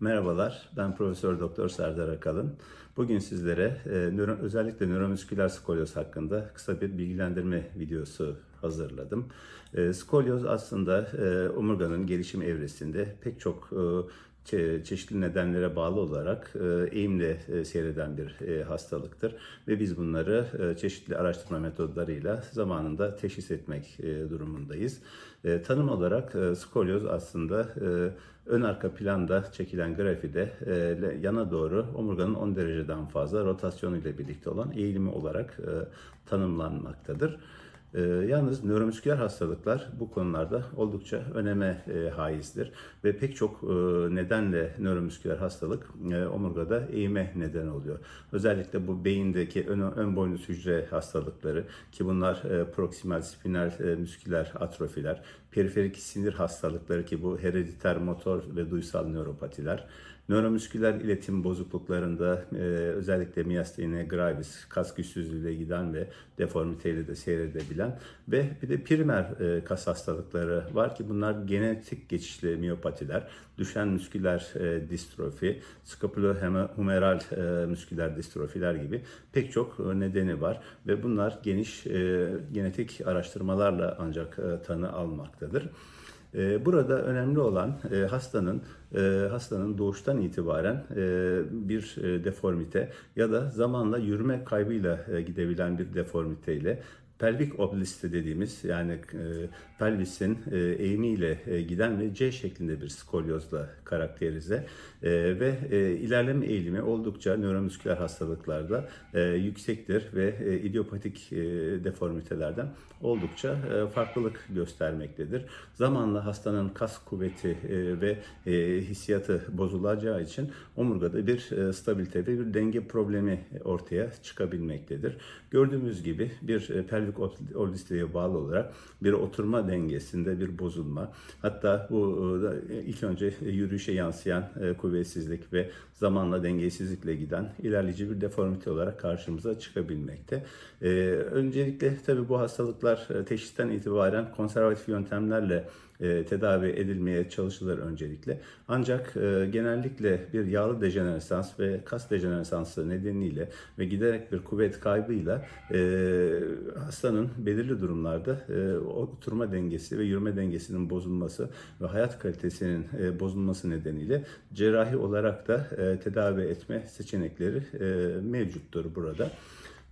Merhabalar, ben Profesör Doktor Serdar Akalın. Bugün sizlere e, nöro, özellikle nöromüsküler skolyoz hakkında kısa bir bilgilendirme videosu hazırladım. E, skolyoz aslında e, omurganın gelişim evresinde pek çok e, çeşitli nedenlere bağlı olarak e, eğimle e, seyreden bir e, hastalıktır ve biz bunları çeşitli araştırma metodlarıyla zamanında teşhis etmek durumundayız. Tanım olarak skolyoz aslında ön arka planda çekilen grafide yana doğru omurganın 10 dereceden fazla rotasyonu ile birlikte olan eğilimi olarak tanımlanmaktadır. Ee, yalnız nöromüsküler hastalıklar bu konularda oldukça öneme e, haizdir ve pek çok e, nedenle nöromüsküler hastalık e, omurgada eğime neden oluyor. Özellikle bu beyindeki ön, ön boynuz hücre hastalıkları ki bunlar e, proksimal spinal e, müsküler atrofiler, periferik sinir hastalıkları ki bu herediter motor ve duysal nöropatiler, Nöromüsküler iletim bozukluklarında e, özellikle miastenia gravis, kas güçsüzlüğüyle giden ve deformiteyle de seyredebilen ve bir de primer e, kas hastalıkları var ki bunlar genetik geçişli miyopatiler, düşen müsküler e, distrofi, scapulohumeral e, müsküler distrofiler gibi pek çok e, nedeni var ve bunlar geniş e, genetik araştırmalarla ancak e, tanı almaktadır. E, Burada önemli olan e, hastanın e, hastanın doğuştan itibaren e, bir deformite ya da zamanla yürüme kaybıyla gidebilen bir deformiteyle pelvik oblisti dediğimiz yani e, pelvisin e, eğimiyle e, giden ve C şeklinde bir skolyozla karakterize e, ve e, ilerleme eğilimi oldukça nöromüsküler hastalıklarda e, yüksektir ve e, idiopatik e, deformitelerden oldukça e, farklılık göstermektedir. Zamanla hastanın kas kuvveti e, ve e, hissiyatı bozulacağı için omurgada bir e, stabilite ve bir denge problemi ortaya çıkabilmektedir. Gördüğümüz gibi bir e, pelvik oblistreye bağlı olarak bir oturma dengesinde bir bozulma, hatta bu e, ilk önce yürüyüşe yansıyan e, kuvvetsizlik ve zamanla dengesizlikle giden ilerleyici bir deformite olarak karşımıza çıkabilmekte. E, öncelikle tabii bu hastalıklar e, teşhisten itibaren konservatif yöntemlerle e, tedavi edilmeye çalışılır öncelikle. Ancak e, genellikle bir yağlı dejeneresans ve kas dejeneresansı nedeniyle ve giderek bir kuvvet kaybıyla e, hastanın belirli durumlarda e, oturma dengesi ve yürüme dengesinin bozulması ve hayat kalitesinin e, bozulması nedeniyle cerrahi olarak da e, tedavi etme seçenekleri e, mevcuttur burada.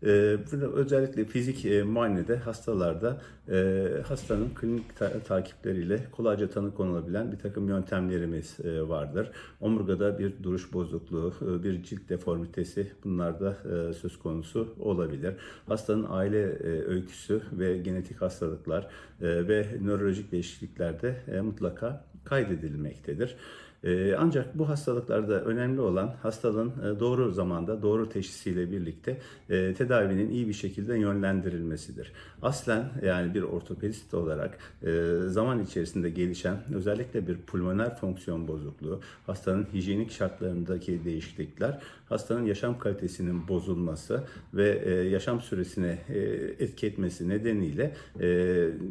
Ee, özellikle fizik e, muayenede hastalarda e, hastanın klinik ta- takipleriyle kolayca tanı konulabilen bir takım yöntemlerimiz e, vardır. Omurgada bir duruş bozukluğu, e, bir cilt deformitesi bunlar da e, söz konusu olabilir. Hastanın aile öyküsü ve genetik hastalıklar ve nörolojik değişikliklerde e, mutlaka kaydedilmektedir. Ee, Ancak bu hastalıklarda önemli olan hastalığın e, doğru zamanda doğru teşhisiyle birlikte e, tedavinin iyi bir şekilde yönlendirilmesidir. Aslen yani bir ortopedist olarak e, zaman içerisinde gelişen özellikle bir pulmoner fonksiyon bozukluğu, hastanın hijyenik şartlarındaki değişiklikler, hastanın yaşam kalitesinin bozulması ve yaşam süresine etki etmesi nedeniyle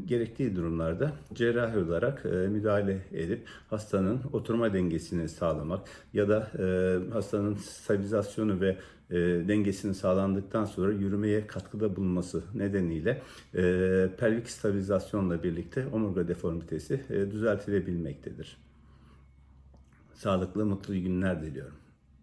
gerektiği durumlarda cerrahi olarak müdahale edip hastanın oturma dengesini sağlamak ya da e, hastanın stabilizasyonu ve e, dengesinin sağlandıktan sonra yürümeye katkıda bulunması nedeniyle e, pelvik stabilizasyonla birlikte omurga deformitesi e, düzeltilebilmektedir. Sağlıklı, mutlu günler diliyorum.